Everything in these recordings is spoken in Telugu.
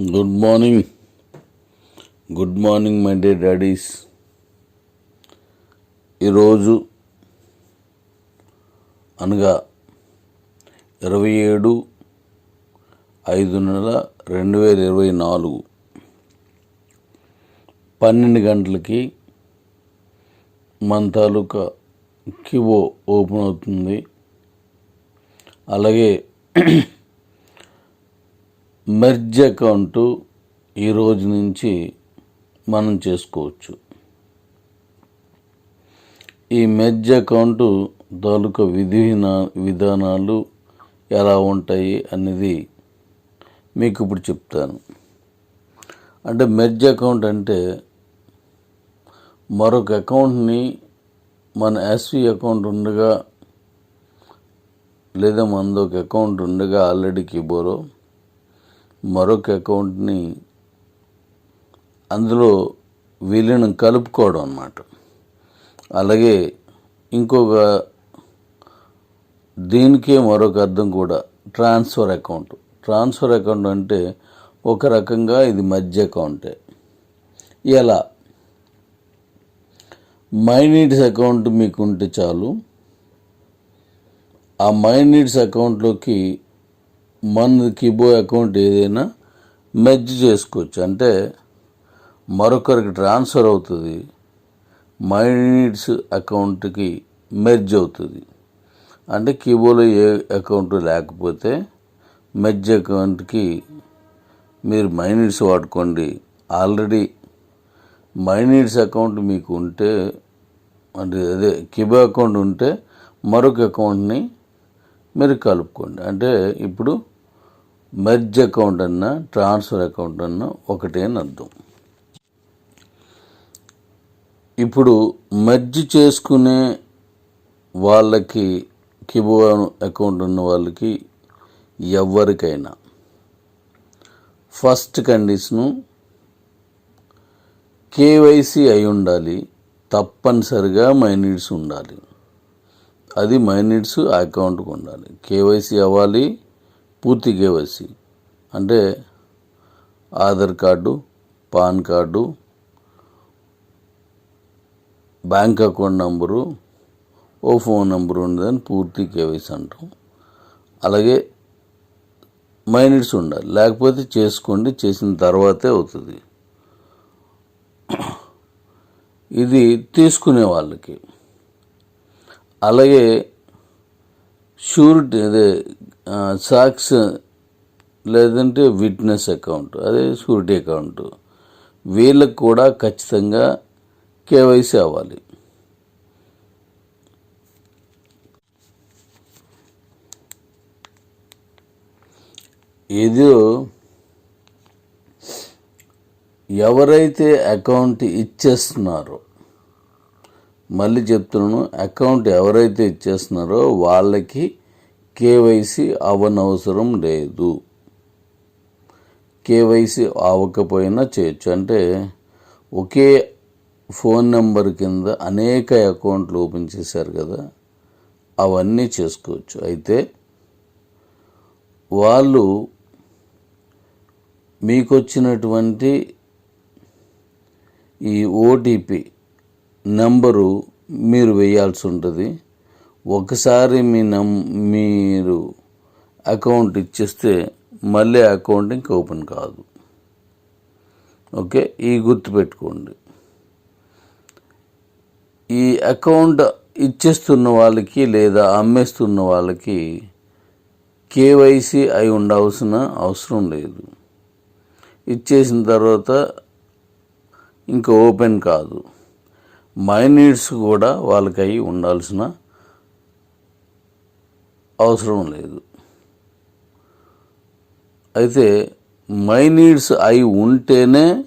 Good morning good morning my dear daddies ఈరోజు అనగా ఇరవై ఏడు ఐదు నెల రెండు వేల ఇరవై నాలుగు పన్నెండు గంటలకి మన తాలూకా కివో ఓపెన్ అవుతుంది. అలాగే మెర్జ్ అకౌంటు ఈ రోజు నుంచి మనం చేసుకోవచ్చు. ఈ మెర్జ్ అకౌంటు తాలూకా విధి విధానాలు ఎలా ఉంటాయి అనేది మీకు ఇప్పుడు చెప్తాను. అంటే మెర్జ్ అకౌంట్ అంటే మరొక అకౌంట్ని మన ఎస్వి అకౌంట్ ఉండగా లేదా మనది ఒక అకౌంట్ ఉండగా ఆల్రెడీ కీబోలో మరొక అకౌంట్ని అందులో విలీనం కలుపుకోవడం అన్నమాట. అలాగే ఇంకొక దీనికే మరొక అర్థం కూడా ట్రాన్స్ఫర్ అకౌంట్. ట్రాన్స్ఫర్ అకౌంట్ అంటే ఒక రకంగా ఇది మధ్య అకౌంటే. ఎలా? మై నీడ్స్ అకౌంట్ మీకు ఉంటే చాలు. ఆ మై నీడ్స్ అకౌంట్లోకి మన కిబో అకౌంట్ ఏదైనా మెర్జ్ చేసుకోవచ్చు. అంటే మరొకరికి ట్రాన్స్ఫర్ అవుతుంది మైనిట్స్ అకౌంట్కి మెర్జ్ అవుతుంది. అంటే కీబోలో ఏ అకౌంట్ లేకపోతే మెర్జ్ అకౌంట్కి మీరు మైనిట్స్ వాడుకోండి. ఆల్రెడీ మైనిట్స్ అకౌంట్ మీకు ఉంటే అంటే అదే కిబో అకౌంట్ ఉంటే మరొక అకౌంట్ని మీరు కలుపుకోండి. అంటే ఇప్పుడు మెర్జ్ అకౌంట్ అన్నా ట్రాన్స్ఫర్ అకౌంట్ అన్నా ఒకటే అని అర్థం. ఇప్పుడు మెర్జ్ చేసుకునే వాళ్ళకి కిబో అకౌంట్ ఉన్న వాళ్ళకి ఎవరికైనా ఫస్ట్ కండిషను కేవైసీ అయి ఉండాలి తప్పనిసరిగా మైనీడ్స్ ఉండాలి. అది మైనీడ్స్ అకౌంట్కి ఉండాలి. కేవైసీ అవ్వాలి పూర్తి కేవైసీ. అంటే Aadhaar card PAN card bank account number ఓ ఫోన్ నెంబర్ ఉండదని పూర్తి కేవైసీ అంటాం. అలాగే మైనిట్స్ ఉండాలి. లేకపోతే చేసుకోండి చేసిన తర్వాతే అవుతుంది. ఇది తీసుకునే వాళ్ళకి. అలాగే షూరిటీ అదే సాక్స్ లేదంటే విట్నెస్ అకౌంట్ అదే షూరిటీ అకౌంట్. వీళ్ళకు కూడా ఖచ్చితంగా కేవైసీ అవ్వాలి. ఇది ఎవరైతే అకౌంట్ ఇచ్చేస్తున్నారో మళ్ళీ చెప్తున్నాను అకౌంట్ ఎవరైతే ఇచ్చేస్తున్నారో వాళ్ళకి కేవైసీ అవనవసరం లేదు. కేవైసీ అవ్వకపోయినా చేయొచ్చు. అంటే ఒకే ఫోన్ నెంబర్ కింద అనేక అకౌంట్లు ఓపెన్ చేశారు కదా అవన్నీ చేసుకోవచ్చు. అయితే వాళ్ళు మీకు వచ్చినటువంటి ఈ ఓటీపీ నెంబరు మీరు వేయాల్సి ఉంటుంది. ఒకసారి మీ నం మీరు అకౌంట్ ఇచ్చేస్తే మళ్ళీ అకౌంట్ ఇంక ఓపెన్ కాదు. ఓకే? ఈ గుర్తుపెట్టుకోండి ఈ అకౌంట్ ఇచ్చేస్తున్న వాళ్ళకి లేదా అమ్మేస్తున్న వాళ్ళకి కేవైసీ అయి ఉండాల్సిన అవసరం లేదు. ఇచ్చేసిన తర్వాత ఇంకా ఓపెన్ కాదు. మైనీడ్స్ కూడా వాళ్ళకి అయి ఉండాల్సిన అవసరం లేదు. అయితే మై నీడ్స్ అయి ఉంటేనే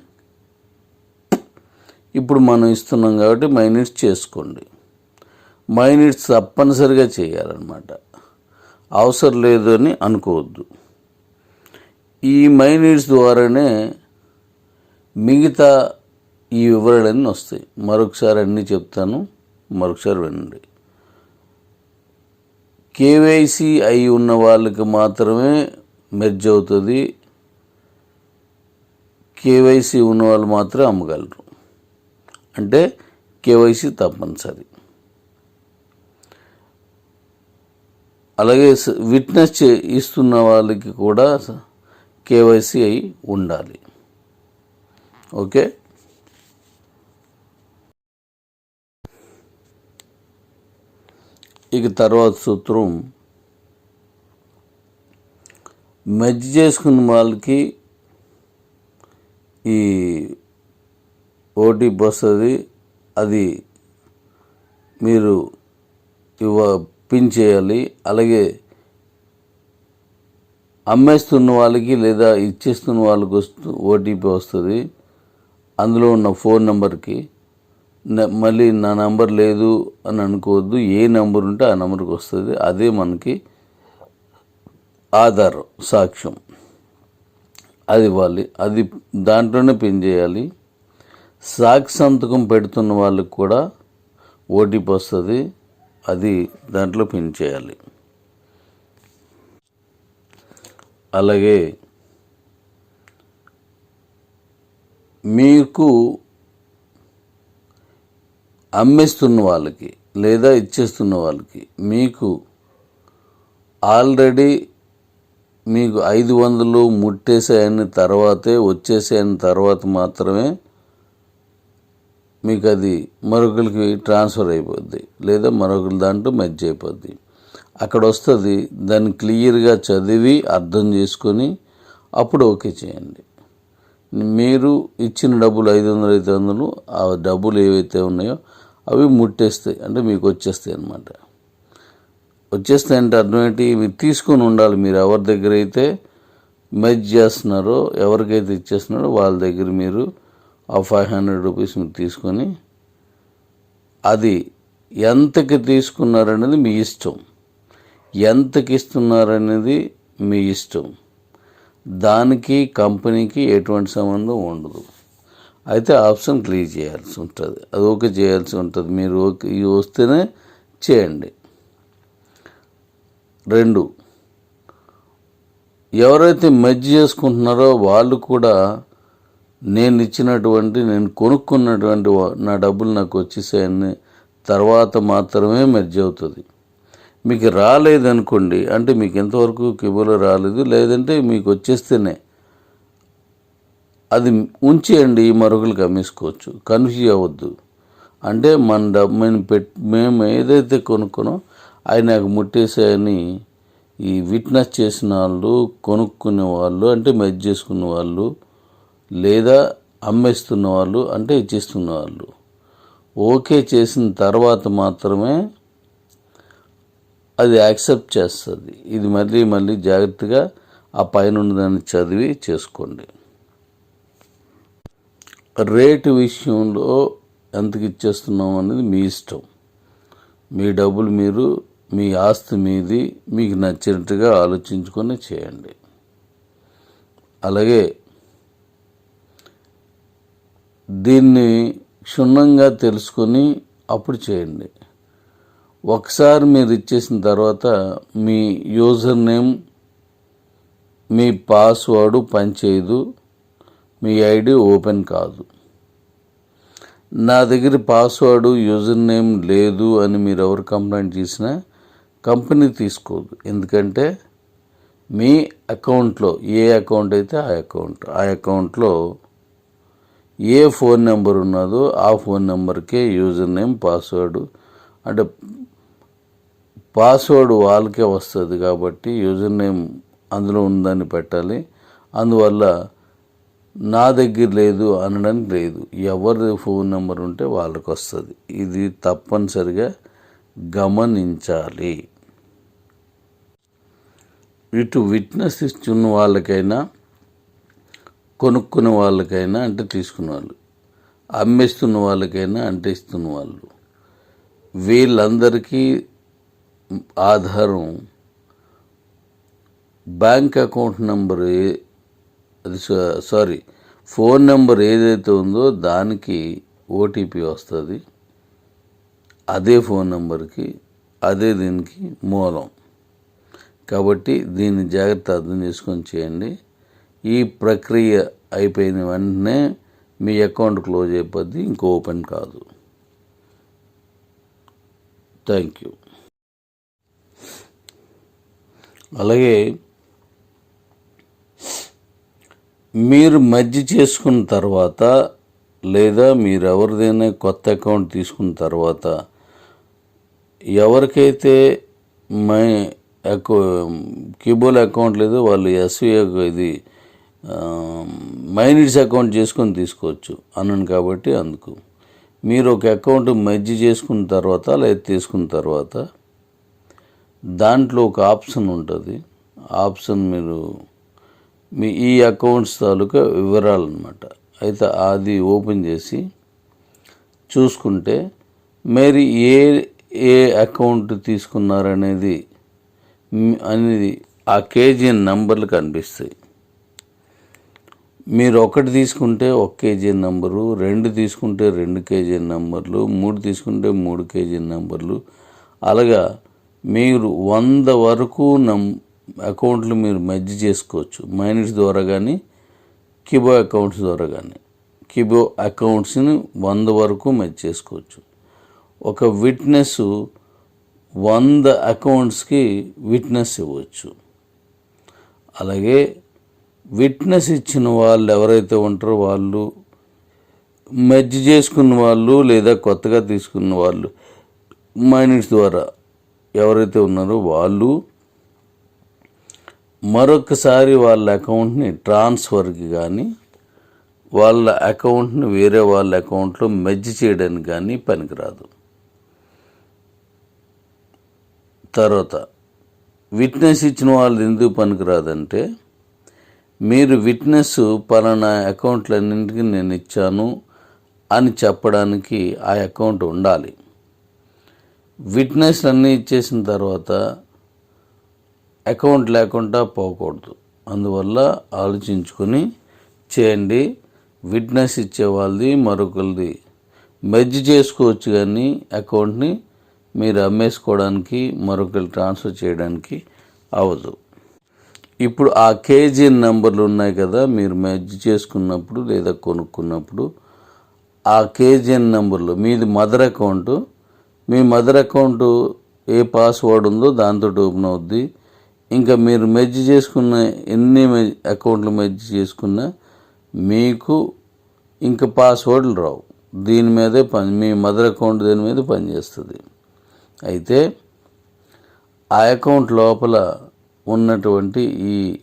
ఇప్పుడు మనం ఇస్తున్నాం కాబట్టి మై నీడ్స్ చేసుకోండి. మై నీడ్స్ తప్పనిసరిగా చేయాలన్నమాట. అవసరం లేదు అని అనుకోవద్దు. ఈ మై నీడ్స్ ద్వారానే మిగతా ఈ వివరాలన్నీ వస్తాయి. మరొకసారి అన్నీ చెప్తాను. మరొకసారి వినండి. కేవైసీ అయి ఉన్న వాళ్ళకి మాత్రమే మెర్జ్ అవుతుంది. కేవైసీ ఉన్న వాళ్ళు మాత్రమే అమ్మగలరు. అంటే కేవైసీ తప్పనిసరి. అలాగే విట్నెస్ చే ఇస్తున్న వాళ్ళకి కూడా కేవైసీ అయి ఉండాలి. ఓకే? ఇక తర్వాత సూత్రం మెజ్ చేసుకున్న వాళ్ళకి ఈ ఓటీపీ వస్తుంది అది మీరు ఇవ్వ పిన్ చేయాలి. అలాగే అమ్మేస్తున్న వాళ్ళకి లేదా ఇచ్చేస్తున్న వాళ్ళకి వస్తు ఓటీపీ వస్తుంది. అందులో ఉన్న ఫోన్ నెంబర్కి మళ్ళీ నా నంబర్ లేదు అని అనుకోవద్దు. ఏ నెంబర్ ఉంటే ఆ నెంబర్కి వస్తుంది. అదే మనకి ఆధార్ సాక్ష్యం. అది ఇవ్వాలి. అది దాంట్లోనే పిన్ చేయాలి. సాక్షి సంతకం పెడుతున్న వాళ్ళకి కూడా ఓటీపీ వస్తుంది. అది దాంట్లో పిన్ చేయాలి. అలాగే మీకు అమ్మేస్తున్న వాళ్ళకి లేదా ఇచ్చేస్తున్న వాళ్ళకి మీకు ఆల్రెడీ మీకు ఐదు వందలు ముట్టేసాయని తర్వాతే వచ్చేసాయని తర్వాత మాత్రమే మీకు అది మరొకరికి ట్రాన్స్ఫర్ అయిపోద్ది లేదా మరొకరి దాంట్లో మెజ్జ్ అయిపోద్ది. అక్కడ వస్తుంది దాన్ని క్లియర్గా చదివి అర్థం చేసుకొని అప్పుడు ఓకే చేయండి. మీరు ఇచ్చిన డబ్బులు ఐదు వందలు ఐదు వందలు ఆ డబ్బులు ఏవైతే ఉన్నాయో అవి ముట్టేస్తాయి అంటే మీకు వచ్చేస్తాయి అన్నమాట. వచ్చేస్తాయి అంటే అర్థం ఏంటి? మీరు తీసుకొని ఉండాలి. మీరు ఎవరి దగ్గర అయితే మెజ్ చేస్తున్నారో ఎవరికైతే ఇచ్చేస్తున్నారో వాళ్ళ దగ్గర మీరు ఆ ఫైవ్ హండ్రెడ్ రూపీస్ మీరు తీసుకొని అది ఎంతకి తీసుకున్నారనేది మీ ఇష్టం. ఎంతకి ఇస్తున్నారనేది మీ ఇష్టం. దానికి కంపెనీకి ఎటువంటి సంబంధం ఉండదు. అయితే ఆప్షన్ క్లియర్ చేయాల్సి ఉంటుంది. అది ఓకే చేయాల్సి ఉంటుంది. మీరు ఓకే ఇవి వస్తేనే చేయండి. రెండు ఎవరైతే మెజ్ చేసుకుంటున్నారో వాళ్ళు కూడా నేను ఇచ్చినటువంటి నేను కొనుక్కున్నటువంటి నా డబ్బులు నాకు వచ్చేసాయని తర్వాత మాత్రమే మెర్జ్ అవుతుంది. మీకు రాలేదనుకోండి అంటే మీకు ఎంతవరకు కిబోలో రాలేదు లేదంటే మీకు వచ్చేస్తేనే అది ఉంచేయండి మరొకరికి అమ్మేసుకోవచ్చు కన్ఫ్యూజ్ అవ్వద్దు. అంటే మన డబ్బు మేము పెట్ మేము ఏదైతే కొనుక్కునో అవి నాకు ముట్టేసాయని ఈ విట్నెస్ చేసిన వాళ్ళు కొనుక్కునే వాళ్ళు అంటే మెజ్ చేసుకున్న వాళ్ళు లేదా అమ్మేస్తున్న వాళ్ళు అంటే ఇచ్చేస్తున్న వాళ్ళు. ఓకే చేసిన తర్వాత మాత్రమే అది యాక్సెప్ట్ చేస్తుంది. ఇది మళ్ళీ మళ్ళీ జాగ్రత్తగా ఆ పైన ఉన్నదాన్ని చదివి చేసుకోండి. రేటు విషయంలో ఎంతకి ఇచ్చేస్తున్నాం అనేది మీ ఇష్టం. మీ డబ్బులు మీరు మీ ఆస్తి మీది మీకు నచ్చినట్టుగా ఆలోచించుకొని చేయండి. అలాగే దీన్ని క్షుణ్ణంగా తెలుసుకొని అప్పుడు చేయండి. ఒకసారి మీరు ఇచ్చేసిన తర్వాత మీ యూజర్ నేమ్ మీ పాస్వర్డ్ పనిచేయదు మీ ఐడి ఓపెన్ కాదు. నా దగ్గర పాస్వర్డ్ యూజర్ నేమ్ లేదు అని మీరు ఎవరు కంప్లైంట్ చేసినా కంపెనీ తీసుకోదు. ఎందుకంటే మీ అకౌంట్లో ఏ అకౌంట్ అయితే ఆ అకౌంట్ ఆ అకౌంట్లో ఏ ఫోన్ నెంబర్ ఉన్నదో ఆ ఫోన్ నెంబర్కే యూజర్ నేమ్ పాస్వర్డ్ అంటే పాస్వర్డ్ వాళ్ళకే వస్తుంది కాబట్టి యూజర్ నేమ్ అందులో ఉందని పెట్టాలి. అందువల్ల నా దగ్గర లేదు అనడానికి లేదు. ఎవరి ఫోన్ నెంబర్ ఉంటే వాళ్ళకి వస్తుంది ఇది తప్పనిసరిగా గమనించాలి. ఇటు విట్నెస్ ఇస్తున్న వాళ్ళకైనా కొనుక్కునే వాళ్ళకైనా అంటే తీసుకున్న వాళ్ళు అమ్మేస్తున్న వాళ్ళకైనా అంటే ఇస్తున్న వాళ్ళు వీళ్ళందరికీ ఆధారం బ్యాంక్ అకౌంట్ నెంబర్ అది సారీ ఫోన్ నెంబర్ ఏదైతే ఉందో దానికి ఓటీపీ వస్తుంది. అదే ఫోన్ నెంబర్కి అదే దీనికి మూలం. కాబట్టి దీన్ని జాగ్రత్త అర్థం చేసుకొని చేయండి. ఈ ప్రక్రియ అయిపోయిన వెంటనే మీ అకౌంట్ క్లోజ్ అయిపోద్ది ఇంకో ఓపెన్ కాదు. థ్యాంక్ యూ అలాగే మీరు మర్జ్ చేసుకున్న తర్వాత లేదా మీరు ఎవరిదైనా కొత్త అకౌంట్ తీసుకున్న తర్వాత ఎవరికైతే మై అకౌ క్యూబోల్ అకౌంట్ లేదో వాళ్ళు ఎస్వి ఇది మైనిట్స్ అకౌంట్ చేసుకొని తీసుకోవచ్చు. అన్నాను కాబట్టి అందుకు. మీరు ఒక అకౌంట్ మర్జ్ చేసుకున్న తర్వాత లేదా తీసుకున్న తర్వాత దాంట్లో ఒక ఆప్షన్ ఉంటుంది. ఆప్షన్ మీరు మీ ఈ అకౌంట్స్ తాలూకా వివరాలు అనమాట అయితే అది ఓపెన్ చేసి చూసుకుంటే మీరు ఏ ఏ అకౌంట్ తీసుకున్నారనేది అనేది ఆ కేజీ నంబర్లు కనిపిస్తాయి. మీరు ఒకటి తీసుకుంటే ఒక కేజీ నంబరు రెండు తీసుకుంటే రెండు కేజీ నంబర్లు మూడు తీసుకుంటే మూడు కేజీ నంబర్లు. అలాగా మీరు వంద వరకు నం అకౌంట్లు మీరు మెర్జ్ చేసుకోవచ్చు. మైనస్ ద్వారా కానీ కిబో అకౌంట్స్ ద్వారా కానీ కిబో అకౌంట్స్ని వంద వరకు మెర్జ్ చేసుకోవచ్చు. ఒక విట్నెస్ వంద అకౌంట్స్కి విట్నెస్ ఇవ్వచ్చు. అలాగే విట్నెస్ ఇచ్చిన వాళ్ళు ఎవరైతే ఉంటారో వాళ్ళు మెర్జ్ చేసుకున్న వాళ్ళు లేదా కొత్తగా తీసుకున్న వాళ్ళు మైనిట్స్ ద్వారా ఎవరైతే ఉన్నారో వాళ్ళు మరొకసారి వాళ్ళ అకౌంట్ని ట్రాన్స్ఫర్కి కానీ వాళ్ళ అకౌంట్ని వేరే వాళ్ళ అకౌంట్లో మెర్జ్ చేయడానికి కానీ పనికిరాదు. తర్వాత విట్నెస్ ఇచ్చిన వాళ్ళు ఎందుకు పనికిరాదంటే మీరు విట్నెస్ పలానా అకౌంట్లన్నింటికి నేను ఇచ్చాను అని చెప్పడానికి ఆ అకౌంట్ ఉండాలి. విట్నెస్ అన్నీ ఇచ్చేసిన తర్వాత అకౌంట్ లేకుండా పోకూడదు. అందువల్ల ఆలోచించుకొని చేయండి. విట్నెస్ ఇచ్చే వాళ్ళది మరొకరిది మెర్జ్ చేసుకోవచ్చు కానీ అకౌంట్ని మీరు అమ్మేసుకోవడానికి మరొకరు ట్రాన్స్ఫర్ చేయడానికి అవ్వదు ఇప్పుడు ఆ కేజీ నెంబర్లు ఉన్నాయి కదా మీరు మెర్జ్ చేసుకున్నప్పుడు లేదా కొనుక్కున్నప్పుడు ఆ కేజీఎన్ నెంబర్లు మీది మదర్ అకౌంటు. మీ మదర్ అకౌంటు ఏ పాస్వర్డ్ ఉందో దాంతో ఓపెన్ అవుద్ది. ఇంకా మీరు మెర్జ్ చేసుకున్న ఎన్ని మె- అకౌంట్లు మెర్జ్ చేసుకున్నా మీకు ఇంకా పాస్వర్డ్లు రావు. దీని మీదే పని మీ మదర్ అకౌంట్ దీని మీద పనిచేస్తుంది. అయితే ఆ అకౌంట్ లోపల ఉన్నటువంటి ఈ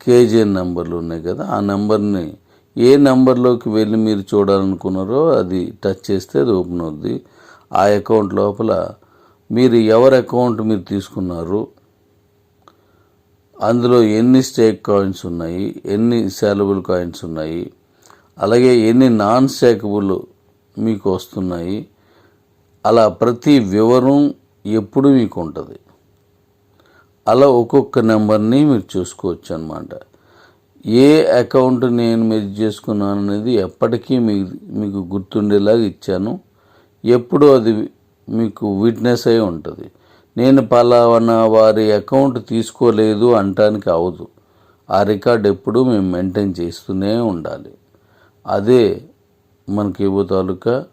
కేజీఎన్ నెంబర్లు ఉన్నాయి కదా ఆ నెంబర్ని ఏ నెంబర్లోకి వెళ్ళి మీరు చూడాలనుకున్నారో అది టచ్ చేస్తే అది ఓపెన్ అవుద్ది. ఆ అకౌంట్ లోపల మీరు ఎవరి అకౌంట్ మీరు తీసుకున్నారు అందులో ఎన్ని స్టేక్ కాయిన్స్ ఉన్నాయి ఎన్ని సేలబుల్ కాయిన్స్ ఉన్నాయి అలాగే ఎన్ని నాన్ స్టేకబుల్ మీకు వస్తున్నాయి అలా ప్రతి వివరం ఎప్పుడు మీకు ఉంటుంది. అలా ఒక్కొక్క నెంబర్ని మీరు చూసుకోవచ్చు అనమాట ఏ అకౌంట్ నేను మెర్జ్ చేసుకున్నాను అనేది ఎప్పటికీ మీకు మీకు గుర్తుండేలాగా ఇచ్చాను. ఎప్పుడు అది మీకు విట్నెస్ అయి ఉంటుంది. నేను పలానా వారి అకౌంట్ తీసుకోలేదు అంటానికి అవదు. ఆ రికార్డ్ ఎప్పుడు మేము మెయింటైన్ చేస్తూనే ఉండాలి. అదే మనకి ఇవ్వ తాలూకా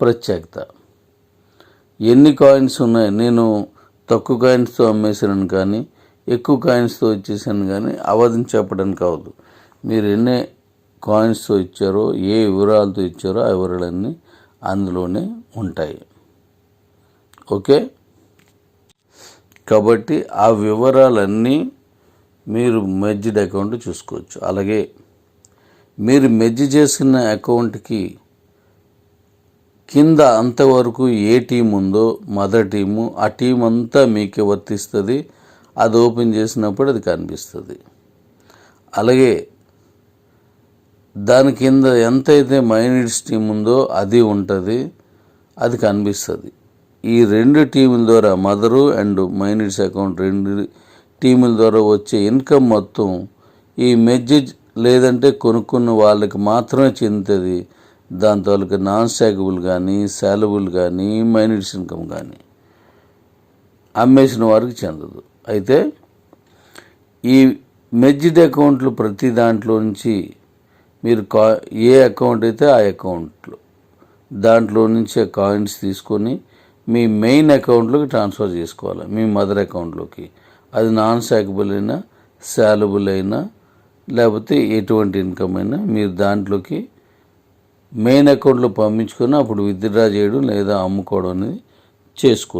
ప్రత్యేకత. ఎన్ని కాయిన్స్ ఉన్నాయి? నేను తక్కువ కాయిన్స్తో అమ్మేసాను కానీ ఎక్కువ కాయిన్స్తో ఇచ్చేసాను కానీ అవధిని చెప్పడానికి అవదు. మీరు ఎన్ని కాయిన్స్తో ఇచ్చారో ఏ వివరాలతో ఇచ్చారో ఆ వివరాలన్నీ అందులోనే ఉంటాయి. ఓకే? కాబట్టి ఆ వివరాలన్నీ మీరు మెర్జ్డ్ అకౌంట్ చూసుకోవచ్చు. అలాగే మీరు మెర్జ్ చేసిన అకౌంట్కి కింద అంతవరకు ఏ టీం ఉందో మదర్ టీము ఆ టీం అంతా మీకే వర్తిస్తుంది. అది ఓపెన్ చేసినప్పుడు అది కనిపిస్తుంది. అలాగే దాని కింద ఎంతైతే మైనర్స్ టీం ఉందో అది ఉంటుంది. అది కనిపిస్తుంది. ఈ రెండు టీముల ద్వారా మదరు అండ్ మైనర్స్ అకౌంట్ రెండు టీముల ద్వారా వచ్చే ఇన్కమ్ మొత్తం ఈ మెజ్జెజ్ లేదంటే కొనుక్కున్న వాళ్ళకి మాత్రమే చెందుతుంది. దాని తాలూకా నాన్ స్టాకబుల్ కానీ శాలబుల్ కానీ మైనర్స్ ఇన్కమ్ కానీ అమ్మేసిన వారికి చెందదు. అయితే ఈ మెజ్జిడ్ అకౌంట్లు ప్రతి దాంట్లో నుంచి మీరు కా ఏ అకౌంట్ అయితే ఆ అకౌంట్లో దాంట్లో నుంచి కాయిన్స్ తీసుకొని మీ మెయిన్ అకౌంట్లోకి ట్రాన్స్ఫర్ చేసుకోవాలి. మీ మదర్ అకౌంట్లోకి. అది నాన్ సాకబుల్ అయినా శాలబుల్ అయినా లేకపోతే ఎటువంటి ఇన్కమ్ అయినా మీరు దాంట్లోకి మెయిన్ అకౌంట్లో పంపించుకొని అప్పుడు విత్డ్రా చేయడం లేదా అమ్ముకోవడం అనేది చేసుకో